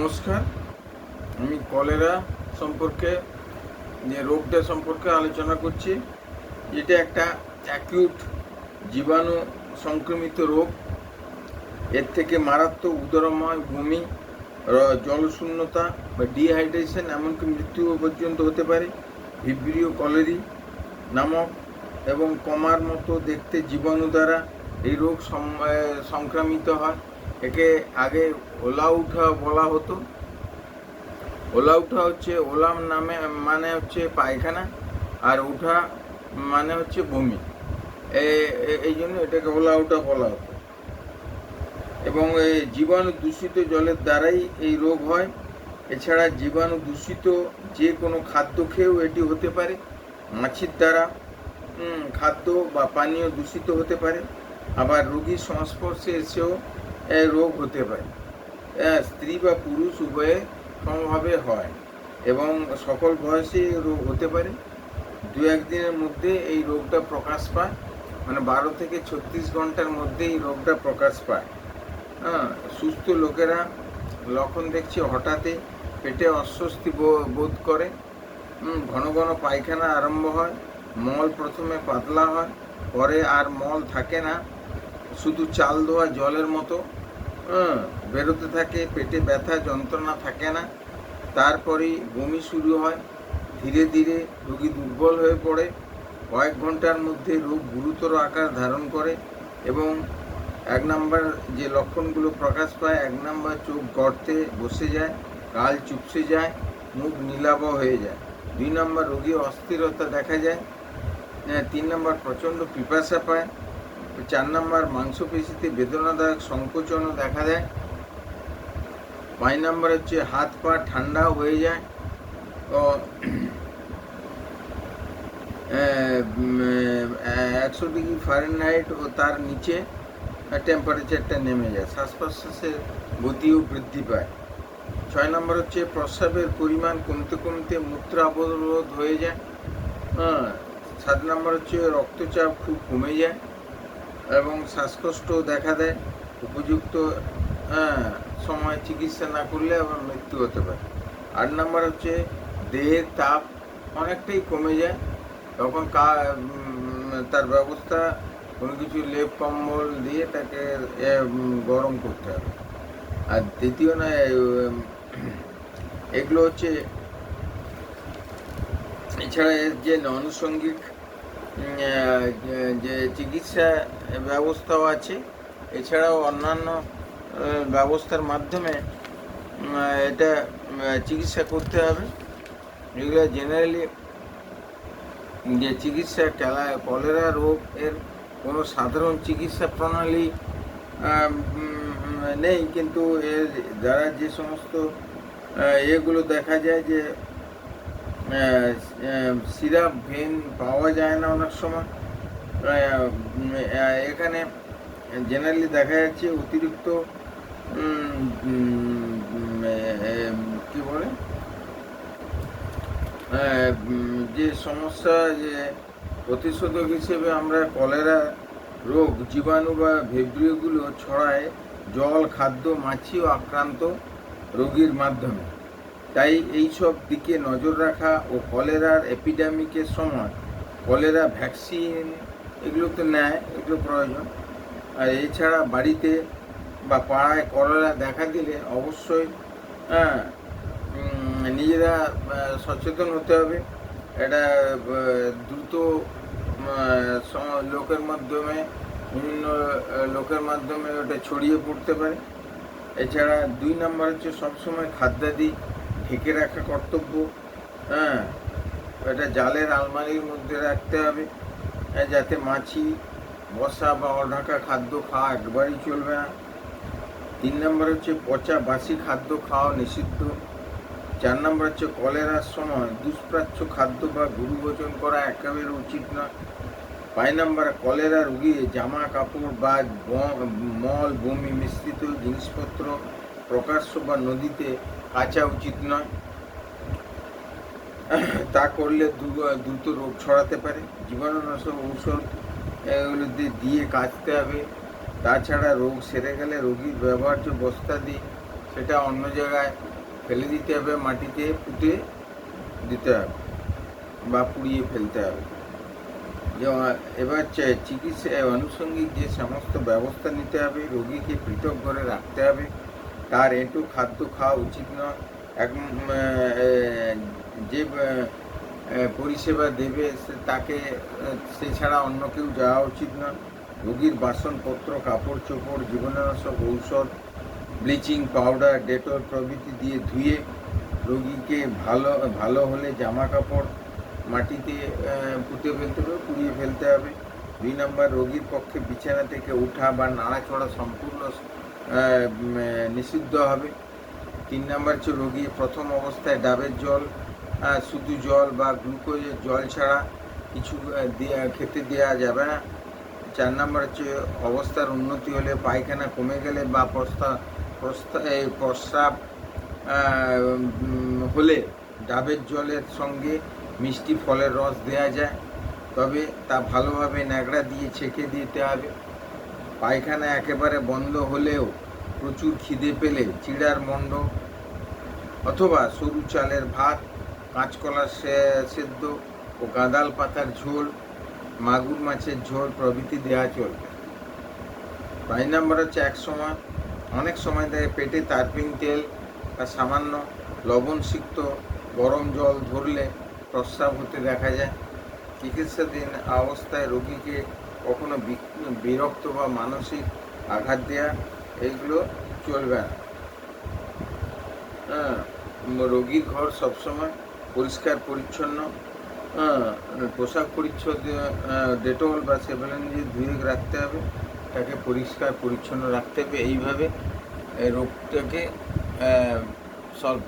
নমস্কার। আমি কলেরা সম্পর্কে যে রোগটা সম্পর্কে আলোচনা করছি। এটা একটা অ্যাকিউট জীবাণু সংক্রমিত রোগ। এর থেকে মারাত্মক উদরময় ভূমি জলশূন্যতা বা ডিহাইড্রেশন এমনকি মৃত্যু পর্যন্ত হতে পারে। ভিব্রিও কলেরি নামক এবং কমার মতো দেখতে জীবাণু দ্বারা এই রোগ সংক্রামিত হয়। একে আগে ওলা উঠা বলা হতো। ওলা উঠা হচ্ছে ওলাম নামে মানে হচ্ছে পায়খানা, আর উঠা মানে হচ্ছে বমি। এই জন্য এটাকে ওলা উঠা বলা হতো। এবং এই জীবাণু দূষিত জলের দ্বারাই এই রোগ হয়। এছাড়া জীবাণু দূষিত যে কোনো খাদ্য খেয়েও এটি হতে পারে। মাছির দ্বারা খাদ্য বা পানীয় দূষিত হতে পারে। আবার রোগীর সংস্পর্শে এসেও রোগ হতে পারে। স্ত্রী বা পুরুষ উভয়ে সমভাবে হয় এবং সকল বয়সে রোগ হতে পারে। দু একদিনের মধ্যে এই রোগটা প্রকাশ পায় মানে বারো থেকে ছত্রিশ ঘণ্টার মধ্যে এই রোগটা প্রকাশ পায়। হ্যাঁ সুস্থ লোকেরা লক্ষণ দেখছে হঠাৎই পেটে অস্বস্তি বোধ করে। ঘন ঘন পায়খানা আরম্ভ হয়, মল প্রথমে পাতলা হয়, পরে আর মল থাকে না। শুধু চাল ধোয়া জলের মতো হ্যাঁ, বেরোতে থাকে পেটে ব্যথা যন্ত্রণা থাকে না। তারপরেই বমি শুরু হয় ধীরে ধীরে রোগী দুর্বল হয়ে পড়ে। কয়েক ঘণ্টার মধ্যে রোগ গুরুতর আকার ধারণ করে এবং এক নাম্বার যে লক্ষণগুলো প্রকাশ পায় এক নাম্বার চোখ গর্তে বসে যায় গাল চুপসে যায় মুখ নীলাভ হয়ে যায়। দুই নম্বর রোগী অস্থিরতা দেখা যায় আহ, তিন নম্বর প্রচণ্ড পিপাসা পায় চার নম্বর মাংসপেশিতে বেদনাদায়ক সংকোচনও দেখা দেয়। পাঁচ নম্বর হচ্ছে হাত পা ঠান্ডা হয়ে যায়। তো একশো ডিগ্রি ফারেনহাইট ও তার নিচে টেম্পারেচারটা নেমে যায়। শ্বাস প্রশ্বাসের গতিও বৃদ্ধি পায়। ছয় নম্বর হচ্ছে প্রস্রাবের পরিমাণ কমতে কমতে মূত্র অবরোধ হয়ে যায়। হ্যাঁ সাত নম্বর হচ্ছে রক্তচাপ খুব কমে যায়। এবং শ্বাসকষ্ট দেখা দেয় উপযুক্ত হ্যাঁ, সময় চিকিৎসা না করলে আবার মৃত্যু হতে পারে। আট নম্বর হচ্ছে দেহের তাপ অনেকটাই কমে যায় তখন কা তার ব্যবস্থা কোনো কিছু লেপ কম্বল দিয়ে তাকে গরম করতে হবে। আর দ্বিতীয় না এগুলো হচ্ছে এছাড়া এর যে আহ, যে চিকিৎসা ব্যবস্থাও আছে, এছাড়াও অন্যান্য ব্যবস্থার মাধ্যমে এটা চিকিৎসা করতে হবে। এগুলো জেনারেলি যে চিকিৎসা, ক্যালা, কলেরা রোগ এর কোনো সাধারণ চিকিৎসা প্রণালী নেই, কিন্তু এর দ্বারা যে সমস্ত এগুলো দেখা যায় যে সিরাপ, ভেন পাওয়া যায় না অনেক সময়। এখানে জেনারেলি দেখা যাচ্ছে অতিরিক্ত কি বলে? যে সমস্যা, যে প্রতিষেধক হিসেবে আমরা কলেরা রোগ, জীবাণু বা ভেব্রিওগুলো ছড়ায়, জল, খাদ্য, মাছি ও আক্রান্ত রোগীর মাধ্যমে। তাই এই সব দিকে নজর রাখা ও কলেরার এপিডেমিকের সময় কলেরা ভ্যাকসিন এগুলো তো নেয়, এগুলো প্রয়োজন। আর এছাড়া বাড়িতে বা পাড়ায় কলেরা দেখা দিলে অবশ্যই হ্যাঁ নিজেরা সচেতন হতে হবে। এটা দ্রুত লোকের মাধ্যমে, বিভিন্ন লোকের মাধ্যমে ওটা ছড়িয়ে পড়তে পারে। এছাড়া দুই নম্বর হচ্ছে সবসময় খাদ্যাদি ঢেকে রাখা কর্তব্য হ্যাঁ? এটা জালের আলমারির মধ্যে রাখতে হবে আহ, যাতে মাছি বসা বা অঢাকা খাদ্য খাওয়া একবারই চলবে না। তিন নম্বর হচ্ছে পচা বাসি খাদ্য খাওয়া নিষিদ্ধ। চার নম্বর হচ্ছে কলেরার সময় দুষ্প্রাচ্য খাদ্য বা গুরু করা একেবারে উচিত নয়। পাঁচ নম্বর কলেরা রুগী জামা কাপড় বা ব- মল বমি মিশ্রিত জিনিসপত্র প্রকাশ্য বা নদীতে কাচা উচিত নয়। তা করলে দ্রুত রোগ ছড়াতে পারে। জীবাণুনাশক ঔষধ, এগুলো দিয়ে কাচতে হবে। তাছাড়া রোগ সেরে গেলে রোগীর ব্যবহার্য বস্তা দিয়ে সেটা অন্য জায়গায় ফেলে দিতে হবে, মাটিতে পুঁতে দিতে হবে বা পুড়িয়ে ফেলতে হবে। এবার চে- চিকিৎসায় আনুষঙ্গিক যে সমস্ত ব্যবস্থা নিতে হবে, রোগীকে পৃথক করে রাখতে হবে। তার এঁটো খাদ্য খাওয়া উচিত নয় এক যে পরিষেবা দেবে তাকে, সে ছাড়া অন্য কেউ যাওয়া উচিত নয় রোগীর বাসনপত্র, কাপড় চোপড়, জীবনাশক, ঔষধ, ব্লিচিং পাউডার, ডেটল প্রভৃতি দিয়ে ধুয়ে রোগীকে ভালো ভালো হলে জামা কাপড় মাটিতে পুঁতে ফেলতে হবে, পুড়িয়ে ফেলতে হবে। দুই নম্বর, রোগীর পক্ষে বিছানা থেকে ওঠা বা নাড়াচড়া সম্পূর্ণ নিষিদ্ধ হবে। তিন নম্বর হচ্ছে রোগী প্রথম অবস্থায় ডাবের জল শুধু জল বা গ্লুকোজের জল ছাড়া কিছু খেতে দেওয়া যাবে না। চার নম্বর হচ্ছে অবস্থার উন্নতি হলে পায়খানা কমে গেলে বা প্রস্তাব প্রস্রাব হলে ডাবের জলের সঙ্গে মিষ্টি ফলের রস দেওয়া যায়। তবে তা ভালোভাবে ন্যাকড়া দিয়ে ছেঁকে দিতে হবে। পায়খানা একেবারে বন্ধ হলেও প্রচুর খিদে পেলে চিড়ার মণ্ড অথবা সরু চালের ভাত কাঁচকলার সে- সেদ্ধ ও গাঁদাল পাতার ঝোল, মাগুর মাছের ঝোল প্রভৃতি দেওয়া চলবে। পাঁচ নম্বর হচ্ছে এক সময়, অনেক সময় দেখে পেটে তারপিং তেল বা সামান্য লবণসিক্ত গরম জল ধরলে প্রস্রাব হতে দেখা যায়। চিকিৎসাধীন অবস্থায় রোগীকে কখনো বিরক্ত বা মানসিক আঘাত দেওয়া এইগুলো চলবে না। হ্যাঁ রোগীর ঘর সবসময় পরিষ্কার, পরিচ্ছন্ন। হ্যাঁ পোশাক পরিচ্ছদ ডেটল বা সেভেলেন দিয়ে ধুয়ে রাখতে হবে। তাকে পরিষ্কার, পরিচ্ছন্ন রাখতে হবে। এইভাবে রোগটাকে সলভ